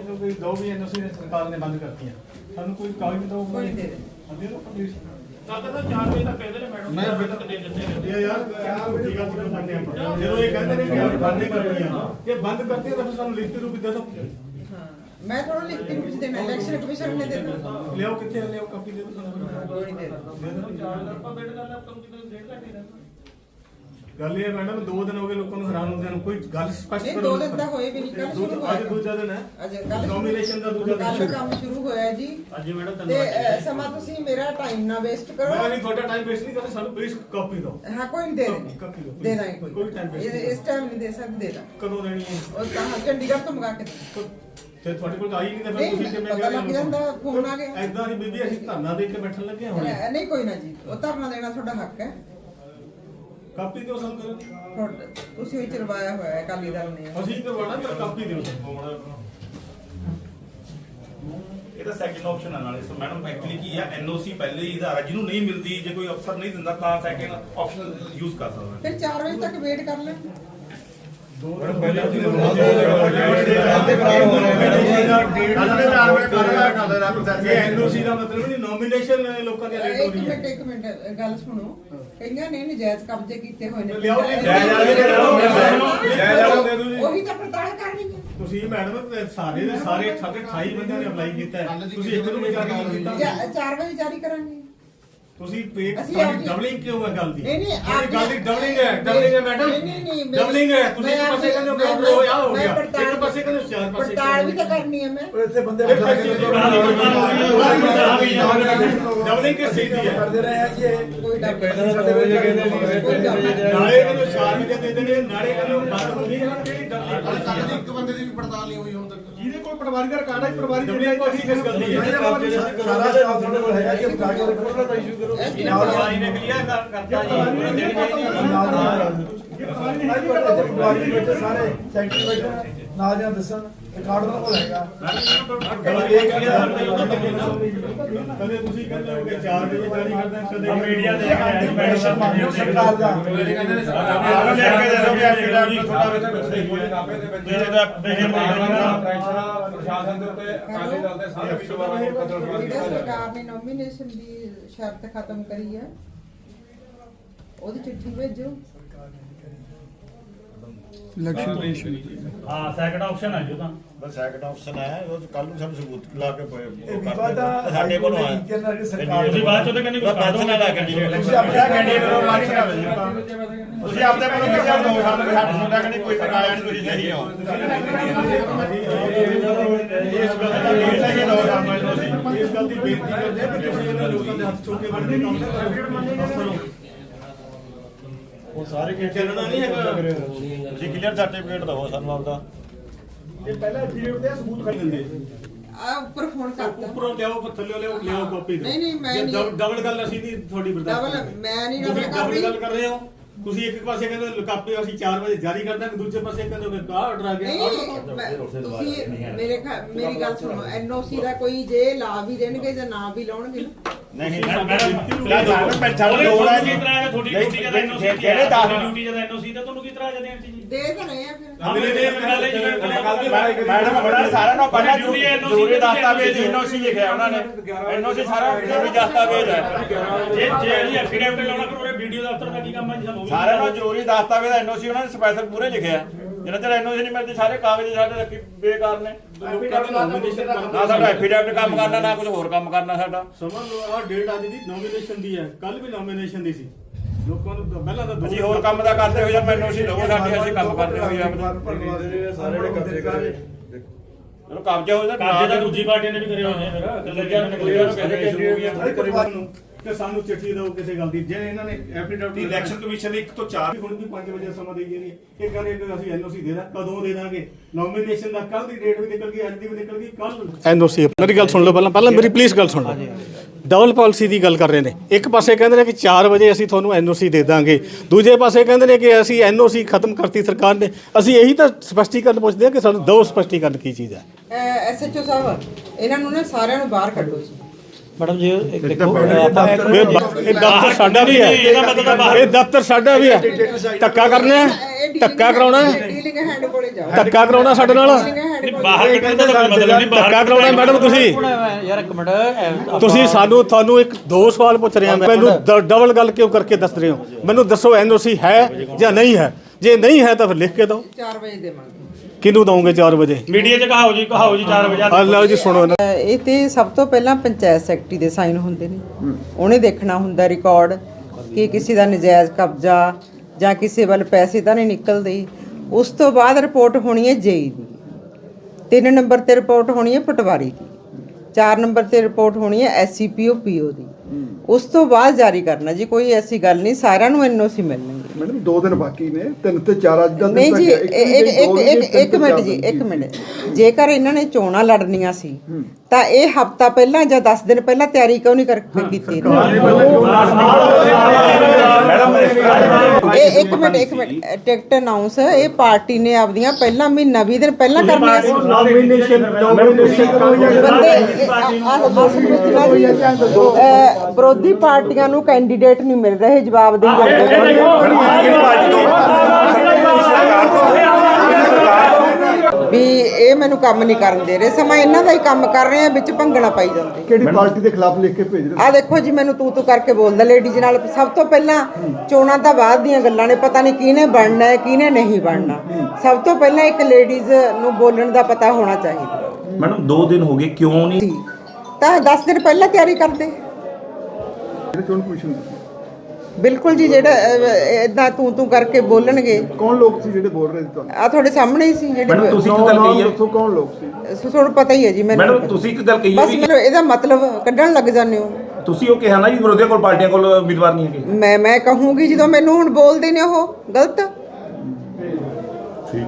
ਜੋ ਕੋਈ ਦੋ ਵੀ ਐਨਓਸੀ ਨੇ ਸਰਕਾਰ ਨੇ ਬੰਦ ਕਰਤੀਆਂ। ਸਾਨੂੰ ਕੋਈ ਕਾਗਜ਼ ਦਿਓ ਕੋਈ ਦੇ ਦੇ। ਦੇ ਦਿਓ ਪਲੀਜ਼ ਕੱਲ ਤਾਂ 4 ਵਜੇ ਤੱਕ ਕਹਿੰਦੇ ਨੇ ਮੈਡਮ ਮੈਂ ਮੈਂ ਤੱਕ ਦੇ ਦਿੰਦੇ ਨੇ। ਇਹ ਯਾਰ ਠੀਕ ਆ ਤੁਸੀਂ ਮੰਨਦੇ ਆਪਾਂ ਜਦੋਂ ਇਹ ਕਹਿੰਦੇ ਨੇ ਕਿ ਆਪ ਬੰਦ ਹੀ ਕਰਨੀਆਂ ਇਹ ਬੰਦ ਕਰਤੀ ਤਾਂ ਫਿਰ ਸਾਨੂੰ ਲਿਖਤੀ ਰੂਪ ਦੇ ਦਿਓ। ਹਾਂ। ਮੈਂ ਥੋੜਾ ਲਿਖਤੀ ਰੂਪ ਚ ਦੇਣਾ ਇਲੈਕਸ਼ਨ ਕਮਿਸ਼ਨ ਨੇ ਦੇ ਲਿਆਓ ਕਿੱਥੇ ਆ? ਲਿਆਓ ਕਾਪੀ ਦੇ ਦਿਓ ਸਾਨੂੰ। ਕੋਈ ਨਹੀਂ ਦੇ ਦੇਣਾ। ਆਪਾਂ ਵੇਟ ਕਰਨਾ ਆਪਾਂ ਨੂੰ ਕਿਤੇ ਡੇਢ ਘੰਟੇ ਰਹਿਣਾ। ਗੱਲ ਇਹ ਹੈ ਮੈਡਮ ਦੋ ਦਿਨ ਹੋ ਗਏ ਲੋਕਾਂ ਨੂੰ ਹੈਰਾਨ ਹੁੰਦਿਆਂ ਨੂੰ ਕੋਈ ਗੱਲ ਸਪਸ਼ਟ ਨਹੀਂ ਕਰੋ ਦੋ ਦਿਨ ਤਾਂ ਹੋਏ ਵੀ ਨਹੀਂ ਕੱਲ ਸ਼ੁਰੂ ਹੋਇਆ ਅੱਜ ਦੂਜਾ ਦਿਨ ਹੈ। ਅੱਜ ਕੱਲ Nomination ਦਾ ਦੂਜਾ ਦਿਨ ਕੱਲ ਕੰਮ ਸ਼ੁਰੂ ਹੋਇਆ ਜੀ। ਅੱਜ ਮੈਡਮ ਤੇ ਅ, ਸਮਾਂ ਤੁਸੀਂ ਮੇਰਾ ਟਾਈਮ ਨਾ ਵੇਸਟ ਮੈਂ ਕਰੋ ਨਹੀਂ ਤੁਹਾਡਾ ਟਾਈਮ ਵੇਸਟ ਨਹੀਂ ਕਰਦਾ ਸਾਨੂੰ ਪਲੀਜ਼ ਕਾਪੀ ਦਿਓ। ਹਾਂ ਕੋਈ ਨਹੀਂ ਦੇ ਦੇਣੀ। ਕਾਪੀ ਦਿਓ ਦੇ ਦਾਂਗੇ ਕੋਈ ਕੋਈ time waste ਇਹ- ਇਸ ਟਾਈਮ ਨਹੀਂ ਦੇ ਸਕਦੇ ਦੇ ਦਾਂ ਕਦੋਂ ਦੇਣੀ ਹੈ? ਉਹ ਤਾਂ ਚੰਡੀਗੜ੍ਹ ਤੋਂ ਮੰਗਾ ਕੇ ਤੇ ਤੁਹਾਡੇ ਕੋਲ ਤਾਂ ਆਈ ਨਹੀਂ ਤਾਂ ਫਿਰ ਤੁਸੀਂ ਨਹੀਂ ਕਿਵੇਂ ਪਤਾ ਲੱਗ ਜਾਂਦਾ ਫੋਨ ਆ ਗਿਆ। ਐਦਾਂ ਦੀ ਬੀਬੀ ਅਸੀਂ ਧਰਨਾ ਦੇ ਕੇ ਬੈਠਣ ਲੱਗੇ ਹੁਣ। ਅ, ਨਹੀਂ ਕੋਈ ਨਾ ਜੀ ਉਹ ਧਰਨਾ ਦੇਣਾ ਤੁਹਾਡਾ ਹੱਕ ਹੈ। ਕਾਪੀ ਦਿਓ ਸਾਨੂੰ ਫਿਰ। ਤੁਹਾਡਾ- ਤੁਸੀਂ ਹੀ ਚਲਵਾਇਆ ਹੋਇਆ ਹੈ ਅਕਾਲੀ ਦਲ ਨੇ। ਅਸੀਂ ਕਰਵਾਣਾ ਪਰ ਕਾਪੀ ਦਿਓ ਸਾਨੂੰ ਇਹ ਤਾਂ ਸੈਕਿੰਡ ਆਪਸ਼ਨ ਆ ਨਾਲੇ। ਸੋ ਮੈਡਮ ਐਕਚੁਅਲੀ ਕੀ ਆ? ਐਨਓਸੀ ਪਹਿਲੇ ਹੀ ਆਧਾਰ ਆ ਜਿਹਨੂੰ ਨਹੀਂ ਮਿਲਦੀ ਜੇ ਕੋਈ ਅਫਸਰ ਨਹੀਂ ਦਿੰਦਾ ਤਾਂ ਸੈਕਿੰਡ ਆਪਸ਼ਨ ਯੂਜ਼ ਕਰ ਸਕਦਾ। ਫਿਰ 4 ਵਜੇ ਤੱਕ ਵੇਟ ਕਰ ਲੈ। ਇੱਕ ਮਿੰਟ ਇੱਕ ਮਿੰਟ ਗੱਲ ਸੁਣੋ ਕਈਆਂ ਨੇ ਨਜਾਇਜ਼ ਕਬਜ਼ੇ ਕੀਤੇ ਹੋਏ ਨੇ ਉਹੀ ਤਾਂ ਪੜਤਾਲ ਕਰਨੀ ਹੈ ਤੁਸੀਂ ਮੈਡਮ ਸਾਰੇ ਦੇ ਸਾਰੇ 28 ਬੰਦਿਆਂ ਨੇ ਅਪਲਾਈ ਕੀਤਾ ਤੁਸੀਂ ਇੱਕ ਨੂੰ ਵੀ ਜਾਰੀ ਕੀਤਾ 4 ਵਜੇ ਜਾਰੀ ਕਰਾਂਗੇ ਤੁਸੀਂ ਪੇ ਅਸੀਂ ਆਪਣੀ- ਡਬਲਿੰਗ ਕਿਉਂ ਹੈ ਗੱਲ ਦੀ? ਨਹੀਂ ਨਹੀਂ ਗੱਲ ਦੀ ਡਬਲਿੰਗ ਹੈ ਡਬਲਿੰਗ ਹੈ ਮੈਡਮ ਨਹੀਂ ਨਹੀਂ ਨਹੀਂ ਡਬਲਿੰਗ ਹੈ ਤੁਸੀਂ ਮੈਂ ਇੱਕ ਪਾਸੇ ਕਹਿੰਦੇ ਹੋ ਕਿ ਮੈਂ- order ਹੋਇਆ ਹੋ ਮੈਂ ਗਿਆ ਪੜਤਾਲ- ਇੱਕ ਪਾਸੇ ਕਹਿੰਦੇ ਹੋ ਚਾਰ ਪਾਸੇ ਪੜਤਾਲ ਵੀ ਤਾਂ ਕਰਨੀ ਹੈ ਮੈਂ। ਇੱਥੇ ਬੰਦੇ ਡਬਲਿੰਗ ਕਿਸ ਚੀਜ਼ ਦੀ ਹੈ। ਕਰਦੇ ਰਹੇ ਆ ਜੀ ਇਹ। ਕੋਈ ਡਰ ਕਹਿੰਦੇ। ਨਾਲੇ ਕਹਿੰਦੇ ਚਾਰ ਵੀ ਦੇ ਦੇਣੇ ਨਾਲੇ ਕਹਿੰਦੇ ਬੰਦ ਹੋ ਗਈ। ਕਿਹੜੀ ਡਬਲਿੰਗ ਇੱਕ ਬੰਦੇ ਦੀ ਵੀ ਪੜਤਾਲ ਨਹੀਂ ਹੋਈ ਹੁਣ ਤੱਕ ਕੋਲ ਪਰਿਵਾਰਿਕ ਰਿਕਾਰਡ ਹੈ ਪਰਿਵਾਰਿਕ ਡਬਲਿੰਗ ਕੋਈ ਕਿਸ ਗੱਲ ਦੀ ਹੈ ਸਾਰਾ ਸਟਾਫ ਤੁਹਾਡੇ ਕੋਲ ਹੈਗਾ ਕਿ ਬੁਲਾ ਕੇ ਰਿਪੋਰਟ ਦਾ ਇਸ਼ੂ ਕਰੋ ਇਸ ਨਾਲ ਪਰਿਵਾਰੀ ਨੇ ਕਲੀਅਰ ਕਰਤਾ ਜੀ ਨਾਲ ਨਾਲ ਪਰਿਵਾਰਿਕ ਬੈਠੇ ਸਾਰੇ ਸੈਕਟਰੀ ਬੈਠੇ ਨਾਲ ਜਾਂ ਦੱਸਣ ਰਿਕਾਰਡ ਉਹਨਾਂ ਕੋਲ ਹੈਗਾ। ਕਦੇ ਤੁਸੀਂ ਕਹਿੰਦੇ ਹੋ ਕਿ 4 ਵਜੇ ਜਾਰੀ ਕਰਦਾ ਕਦੇ ਮੀਡੀਆ ਦੇ ਪ੍ਰੈਸ਼ਰ ਮੰਨੋ ਸਰਕਾਰ ਦਾ ਪ੍ਰਸ਼ਾਸਨ ਦੇ ਉੱਤੇ ਅਕਾਲੀ ਦਲ ਦੇ ਸਾਰੇ ਵਿਸ਼ਵਾਸ ਨੂੰ ਕਤਲ ਜਿਹੜਾ ਸਰਕਾਰ ਨੇ ਨੋਮੀਨੇਸ਼ਨ ਦੀ ਸ਼ਰਤ ਖਤਮ ਕਰੀ ਹੈ ਉਹਦੀ ਚਿੱਠੀ ਭੇਜੋ। ਹਾਂ ਸੈਕੰਡ ਆਪਸ਼ਨ ਹੈ ਜੋ ਤਾਂ। ਬਸ ਸੈਕੰਡ ਆਪਸ਼ਨ ਹੈ ਉਹ ਕੱਲ ਨੂੰ ਸਾਨੂੰ ਸਬੂਤ ਲਾ ਕੇ ਪਏ ਆ ਸਾਡੇ ਕੋਲ ਸਰਕਾਰ ਤੁਸੀਂ ਬਾਅਦ ਚੋਂ ਤਾਂ ਕਹਿੰਦੇ ਕੁਝ ਬਸ ਨਾ ਲਾ ਕੈਂਡੀਡੇਟ ਤੁਸੀਂ ਆਪਣਾ ਕੈਂਡੀਡੇਟ ਨੂੰ ਕਰਾਵੇ ਜੀ ਤੁਸੀਂ ਆਪਦੇ ਕੋਲੋਂ ਕਿਹਾ ਦੋ ਸਾਲ ਦੇ ਸਾਡੇ ਸੁਣਦਾ ਕਿ ਕੋਈ ਸਰਕਾਰ ਨਹੀਂ ਤੁਸੀਂ ਸਹੀ ਹੋ। ਇਸ ਗੱਲ ਦੀ ਬੇਨਤੀ ਹੈ ਦੋ ਸਾਲ ਮੈਂ ਤੁਸੀਂ। ਇਸ ਗੱਲ ਦੀ ਬੇਨਤੀ ਕਰਦੇ ਕਿ ਤੁਸੀਂ ਇਹਨਾਂ ਲੋਕਾਂ ਦੇ ਹੱਥ ਚੁੱਕ ਕੇ ਵੜਦੇ ਕੰਮ ਕਰੋ। ਉਹ ਸਾਰੇ ਕਿ ਚੱਲਣਾ ਨਹੀਂ ਹੈਗਾ। ਤੁਸੀਂ ਕਲੀਅਰ ਸਰਟੀਫਿਕੇਟ ਦਵੋ ਸਾਨੂੰ ਆਪਦਾ। ਇਹ ਪਹਿਲਾਂ ਐਫੀਡੇਵਿਟ ਦੇ ਸਬੂਤ ਨਹੀਂ ਦਿੰਦੇ ਆ ਉੱਪਰ ਫੋਨ ਕਰਤਾ। ਉੱਪਰੋਂ ਲਿਆਓ ਪਰ ਥੱਲੇ ਲਿਆਓ ਲਿਆਓ ਕਾਪੀ ਦਿਓ। ਨਹੀਂ, ਨਹੀਂ, ਮੈਂ ਨਹੀਂ- ਡਬ- ਡਬਲ ਗੱਲ ਅਸੀਂ ਨਹੀਂ ਤੁਹਾਡੀ ਬਰਦਾਸ਼ਤ ਡਬਲ। ਮੈਂ ਨਹੀਂ ਡਬਲ ਕਰ ਡਬਲ ਗੱਲ ਰਹੀ ਕਰ ਰਹੇ ਹੋ। ਤੁਸੀਂ ਇੱਕ ਪਾਸੇ ਕਹਿੰਦੇ ਕਾਪੀ ਅਸੀਂ 4 ਵਜੇ ਜਾਰੀ ਕਰ ਦਾਂਗੇ ਦੂਜੇ ਪਾਸੇ ਕਹਿੰਦੇ ਹੋ ਕਿ ਆਰਡਰ ਆ ਗਿਆ? ਨਹੀਂ ਮੈਂ- ਤੁਸੀਂ ਮੇਰੇ ਮੇਰੀ ਗੱਲ ਸੁਣੋ ਐਨਓਸੀ ਦਾ ਕੋਈ ਜੇ ਲਾ ਵੀ ਦੇਣਗੇ ਜਾਂ ਨਾ ਵੀ ਲਾਉਣਗੇ ਨਹੀਂ ਮੈਡਮ ਪੈਸਾ ਉਹਦੇ ਲੋੜ ਹੈ। ਤੁਹਾਨੂੰ ਕੀ ਤਰ੍ਹਾਂ ਹੈ? ਤੁਹਾਡੀ ਡਿਊਟੀ ਜਦ ਐਨਓਸੀ ਦੀ ਜਿਹੜੇ ਦਸ ਡਿਊਟੀ ਜਦ ਐਨਓਸੀ ਦਾ ਤੁਹਾਨੂੰ ਕੀ ਤਰ੍ਹਾਂ ਜਦ ਐਨਓਸੀ ਜੀ ਦੇ ਤਾਂ ਰਹੇ ਆ ਫਿਰ। ਆਪਣੇ ਦੇ ਗੱਲ ਹੈ ਜਿਵੇਂ ਮੈਡਮ ਉਹਨਾਂ ਸਾਰਿਆਂ ਨੂੰ ਪਹਿਲਾਂ ਜ਼ਰੂਰੀ ਦਸਤਾਵੇਜ਼ ਐਨਓਸੀ ਲਿਖਿਆ ਉਹਨਾਂ ਨੇ। ਐਨਓਸੀ ਸਾਰਾ ਜ਼ਰੂਰੀ ਦਸਤਾਵੇਜ਼ ਹੈ। ਜੇ ਜੇ ਜੀ ਐਫੀਡੈਵਿਟ ਲਾਉਣਾ ਕਰੋ ਵੀਡੀਓ ਦਫ਼ਤਰ ਦਾ ਕੀ ਕੰਮ ਹੈ ਜੀ ਸਾਨੂੰ ਸਾਰਿਆਂ ਨੂੰ ਜ਼ਰੂਰੀ ਦਸਤਾਵੇਜ਼ ਐਨਓਸੀ ਉਹਨਾਂ ਨੇ ਸਪੈਸ਼ਲ ਪੂਰੇ ਲਿਖਿਆ। ਜਿੰਨਾ ਚਿਰ ਐਨਓਸੀ ਨਹੀਂ ਮਿਲਦੀ ਸਾਰੇ ਕਾਗਜ਼ ਸਾਡੇ ਰੱਖੀ ਬੇਕਾਰ ਨੇ। ਲੋਕਾਂ ਦੇ ਨੋਮੀਨੇਸ਼ਨ ਨਾ ਸਾਡਾ ਐਫੀਡੈਵਿਟ ਕੰਮ ਕਰਨਾ ਨਾ ਕੁਝ ਹੋਰ ਕੰਮ ਕਰਨਾ ਸਾਡਾ। ਸਮਝ ਲਓ ਆਹ ਡੇਟ ਅੱਜ ਦੀ ਨੋਮੀਨੇਸ਼ਨ ਦੀ ਹੈ। ਕੱਲ ਵੀ ਨੋਮੀਨੇਸ਼ਨ ਦੀ ਸੀ। ਲੋਕਾਂ ਨੂੰ ਪਹਿਲਾਂ ਤਾਂ ਅਸੀਂ ਹੋਰ ਕੰਮ ਦਾ ਕਰਦੇ ਹੋਏ ਜਾਂ ਐਨਓਸੀ ਲਵੋ ਸਾਡੀ ਅਸੀਂ ਕੰਮ ਕਰਦੇ ਹੋਏ ਆ ਸਾਰੇ ਨੇ ਕਬਜ਼ੇ ਕਰ ਚਲੋ ਕਬਜ਼ਾ ਹੋ ਜਾਂਦਾ ਤਾਂ ਦੂਜੀ ਪਾਰਟੀ ਨੇ ਵੀ ਕਰੇ ਹੋਏ ਨੇ ਫਿਰ। ਦੂਜਿਆਂ ਨੇ ਕਲੀਅਰ ਕਹਿੰਦੇ ਕੈਂਡੀਡੇਟ ਪਰਿਵਾਰ ਨੂੰ ਕਿ ਸਾਨੂੰ ਚਿੱਠੀ ਦਿਓ ਕਿਸੇ ਗੱਲ ਦੀ। ਜੇ ਇਹਨਾਂ ਨੇ ਐਫੀਡੇਵਿਟ ਇਲੈਕਸ਼ਨ ਕਮਿਸ਼ਨ ਨੇ 1 ਤੋਂ 4 ਹੁਣ ਵੀ 5 ਵਜੇ ਸਮਾਂ ਦੇਈਏ ਨਹੀਂ। ਇਹ ਕਹਿੰਦੇ ਕਿ ਅਸੀਂ ਐਨਓਸੀ ਦੇ ਦਾਂ ਕਦੋਂ ਦੇ ਦਾਂਗੇ? ਨੋਮੀਨੇਸ਼ਨ ਦਾ ਕੱਲ ਦੀ ਡੇਟ ਵੀ ਨਿਕਲ ਗਈ ਅੱਜ ਦੀ ਵੀ ਨਿਕਲ ਗਈ ਕੱਲ ਐਨਓਸੀ ਮੇਰੀ ਗੱਲ ਸੁਣ ਲਓ ਪਹਿਲਾਂ ਪਹਿਲਾਂ ਮੇਰੀ ਪਲੀਜ਼ ਗੱਲ ਸੁਣ ਲਓ। ਡਬਲ ਪਾਲਿਸੀ ਦੀ ਗੱਲ ਕਰ ਰਹੇ ਨੇ। ਇੱਕ ਪਾਸੇ ਕਹਿੰਦੇ ਨੇ ਕਿ 4 ਵਜੇ ਅਸੀਂ ਤੁਹਾਨੂੰ ਐਨਓਸੀ ਦੇ ਦਾਂਗੇ। ਦੂਜੇ ਪਾਸੇ ਕਹਿੰਦੇ ਨੇ ਕਿ ਅਸੀਂ ਐਨਓਸੀ ਖਤਮ ਕਰਤੀ ਸਰਕਾਰ ਨੇ। ਅਸੀਂ ਇਹੀ ਤਾਂ ਸਪਸ਼ਟੀਕਰਨ ਪੁੱਛਦੇ ਹਾਂ ਕਿ ਸਾਨੂੰ ਦੋ ਸਪਸ਼ਟੀਕਰਨ ਕੀ ਚੀਜ਼ ਹੈ। ਐਸਐਚਓ ਸਾਹਿਬ ਇਹਨਾਂ ਨੂੰ ਨਾ ਸਾਰਿਆਂ ਨੂੰ ਬਾਹਰ ਕੱਢੋ ਜੀ ਮੈਡਮ ਜੀ ਇੱਕ ਦੇਖੋ ਆਪਾਂ ਇਹ ਬ- ਇਹ ਦਫ਼ਤਰ ਸਾਡਾ ਵੀ ਹੈ। ਇਹਦਾ ਮਤਲਬ ਬਾਹਰ ਇਹ ਦਫ਼ਤਰ ਸਾਡਾ ਵੀ ਹੈ। ਧੱਕਾ ਕਰਨਾ ਹੈ ਧੱਕਾ ਕਰਾਉਣਾ ਹੈ? ਡੀਲਿੰਗ ਹੈਂਡ ਕੋਲੇ ਜਾਓ। ਧੱਕਾ ਕਰਾਉਣਾ ਸਾਡੇ ਨਾਲ? ਬਾਹਰ ਕੱਢਣ ਦਾ ਕੋਈ ਮਤਲਬ ਨਹੀਂ ਬਾਹਰ ਧੱਕਾ ਕਰਾਉਣਾ ਮੈਡਮ ਤੁਸੀਂ? ਯਾਰ ਇੱਕ ਮਿੰਟ ਇਹ ਤੁਸੀਂ ਸਾਨੂੰ ਤੁਹਾਨੂੰ ਇੱਕ ਦੋ ਸਵਾਲ ਪੁੱਛ ਰਿਹਾ ਮੈਂ ਮੈਨੂੰ ਡਬਲ ਗੱਲ ਕਿਉਂ ਕਰਕੇ ਦੱਸ ਰਹੇ ਹੋ? ਮੈਨੂੰ ਦੱਸੋ ਐਨਓਸੀ ਹੈ ਜਾਂ ਨਹੀਂ ਹੈ? ਜੇ ਨਹੀਂ ਹੈ ਤਾਂ ਫਿਰ ਲਿਖ ਕੇ ਦਿਓ। 4 ਵਜੇ ਦੇਵਾਂਗੇ। ਕਿਹਨੂੰ ਦਵੋਗੇ 4 ਵਜੇ? ਮੀਡੀਆ 'ਚ ਕਹਾਓ ਜੀ ਕਹਾਓ ਜੀ 4 ਵਜੇ ਆ ਲਓ ਜੀ ਸੁਣੋ ਨਾ। ਇਹ ਤੇ ਸਭ ਤੋਂ ਪਹਿਲਾਂ ਪੰਚਾਇਤ ਸੈਕਟਰੀ ਦੇ ਸਾਈਨ ਹੁੰਦੇ ਨੇ। ਉਹਨੇ ਦੇਖਣਾ ਹੁੰਦਾ ਰਿਕਾਰਡ ਕਿ ਕਿਸੇ ਦਾ ਨਜਾਇਜ਼ ਕਬਜ਼ਾ ਜਾਂ ਕਿਸੇ ਵੱਲ ਪੈਸੇ ਤਾਂ ਨਹੀਂ ਨਿਕਲਦੇ। ਉਸ ਤੋਂ ਬਾਅਦ ਰਿਪੋਰਟ ਹੋਣੀ ਹੈ ਜੇਈ ਦੀ। ਤਿੰਨ ਨੰਬਰ ਤੇ ਰਿਪੋਰਟ ਹੋਣੀ ਹੈ ਪਟਵਾਰੀ ਦੀ। ਚਾਰ ਨੰਬਰ ਤੇ ਰਿਪੋਰਟ ਹੋਣੀ ਹੈ ਐਸਸੀਪੀਓ ਪੀਓ ਦੀ। ਉਸ ਤੋਂ ਬਾਅਦ ਜਾਰੀ ਕਰਨਾ ਜੀ ਕੋਈ ਐਸੀ ਗੱਲ ਨਹੀਂ ਸਾਰਿਆਂ ਨੂੰ ਐਨਓਸੀ ਮਿਲਣਗੇ। ਮੈਡਮ 2 ਦਿਨ ਬਾਕੀ ਨੇ ਤਿੰਨ ਤੇ ਚਾਰ ਅੱਜ ਦਾ ਨਹੀਂ ਜੀ ਇੱਕ ਇੱਕ ਇੱਕ ਮਿੰਟ ਜੀ ਇੱਕ ਮਿੰਟ। ਜੇਕਰ ਇਹਨਾਂ ਨੇ ਚੋਣਾਂ ਲੜਨੀਆਂ ਸੀ ਤਾਂ ਇਹ ਹਫਤਾ ਪਹਿਲਾਂ ਜਾਂ 10 ਦਿਨ ਪਹਿਲਾਂ ਤਿਆਰੀ ਕਿਉਂ ਨਹੀਂ ਕਰਕੇ ਕੀਤੀ? ਇਹ ਇੱਕ ਮਿੰਟ ਇੱਕ ਮਿੰਟ। ਟਿਕਟ ਅਨਾਉਂਸ ਇਹ ਪਾਰਟੀ ਨੇ ਆਪਦੀਆਂ ਪਹਿਲਾਂ ਮਹੀਨਾ 20 ਦਿਨ ਪਹਿਲਾਂ ਕਰਨੀਆਂ ਸੀ। ਨੋਮੀਨੇਸ਼ਨ ਨੋਮੀਨੇਸ਼ਨ ਬੰਦੇ ਨਾ ਜੀ, ਅਹ, ਵਿਰੋਧੀ ਪਾਰਟੀਆਂ ਨੂੰ ਕੈਂਡੀਡੇਟ ਨਹੀਂ ਮਿਲ ਰਹੇ ਜਵਾਬ ਦੇਈ ਜਾਂਦੇ ਵੀ ਇਹ ਮੈਨੂੰ ਕੰਮ ਨਹੀਂ ਕਰਨ ਦੇ ਰਹੇ। ਸਮਾਂ ਇਹਨਾਂ ਦਾ ਹੀ ਕੰਮ ਕਰ ਰਹੇ ਆ ਵਿੱਚ ਭੰਗਣਾ ਪਾਈ ਜਾਂਦੇ। ਕਿਹੜੀ ਪਾਰਟੀ ਦੇ ਖਿਲਾਫ ਲਿਖ ਕੇ ਭੇਜ ਰਹੇ ਆ ਦੇਖੋ ਜੀ ਮੈਨੂੰ ਤੂੰ ਤੂੰ ਕਰਕੇ ਬੋਲਦਾ ਲੇਡੀਜ਼ ਨਾਲ। ਸਭ ਤੋਂ ਪਹਿਲਾਂ ਚੋਣਾਂ ਤਾਂ ਬਾਅਦ ਦੀਆਂ ਗੱਲਾਂ ਨੇ ਪਤਾ ਨਹੀਂ ਕਿਹਨੇ ਬਣਨਾ ਹੈ ਕਿਹਨੇ ਨਹੀਂ ਬਣਨਾ। ਸਭ ਤੋਂ ਪਹਿਲਾਂ ਇੱਕ ਲੇਡੀਜ਼ ਨੂੰ ਬੋਲਣ ਦਾ ਪਤਾ ਹੋਣਾ ਚਾਹੀਦਾ। ਮੈਡਮ 2 ਦਿਨ ਹੋ ਗਏ ਕਿਉਂ ਨਹੀਂ? ਤਾਂ 10 ਦਿਨ ਪਹਿਲਾਂ ਤਿਆਰੀ ਕਰਦੇ। ਚੋਣ ਕਮਿਸ਼ਨ? ਬਿਲਕੁਲ ਜੀ ਜਿਹੜਾ ਇਦਾਂ ਤੂੰ ਤੂੰ ਕਰਕੇ ਬੋਲਣਗੇ। ਕੌਣ ਲੋਕ ਸੀ ਜਿਹੜੇ ਬੋਲ ਰਹੇ ਸੀ ਤੁਹਾਨੂੰ? ਆ ਤੁਹਾਡੇ ਸਾਹਮਣੇ ਹੀ ਸੀ ਮੈਡਮ ਜਿਹੜੇ ਤੁਸੀਂ ਇੱਕ ਗੱਲ ਕਹੀ ਹੈ। ਦੱਸੋ ਕੌਣ ਲੋਕ ਸੀ? ਸੋ ਤੁਹਾਨੂੰ ਪਤਾ ਹੀ ਹੈ ਜੀ ਮੈਨੂੰ ਮੈਡਮ ਤੁਸੀਂ ਇੱਕ ਗੱਲ ਕਹੀ ਹੈ ਬਸ ਵੀ ਮੈਨੂੰ ਇਹਦਾ ਮਤਲਬ ਕੱਢਣ ਲੱਗ ਜਾਂਦੇ ਹੋ। ਤੁਸੀਂ ਉਹ ਕਿਹਾ ਨਾ ਜੀ ਵਿਰੋਧੀਆਂ ਕੋਲ ਪਾਰਟੀਆਂ ਕੋਲ ਉਮੀਦਵਾਰ ਨਹੀਂ ਹੈਗੇ। ਮੈਂ ਮੈਂ ਕਹੂੰਗੀ ਜਦੋਂ ਮੈਨੂੰ ਹੁਣ ਬੋਲਦੇ ਨੇ ਉਹ ਗਲਤ?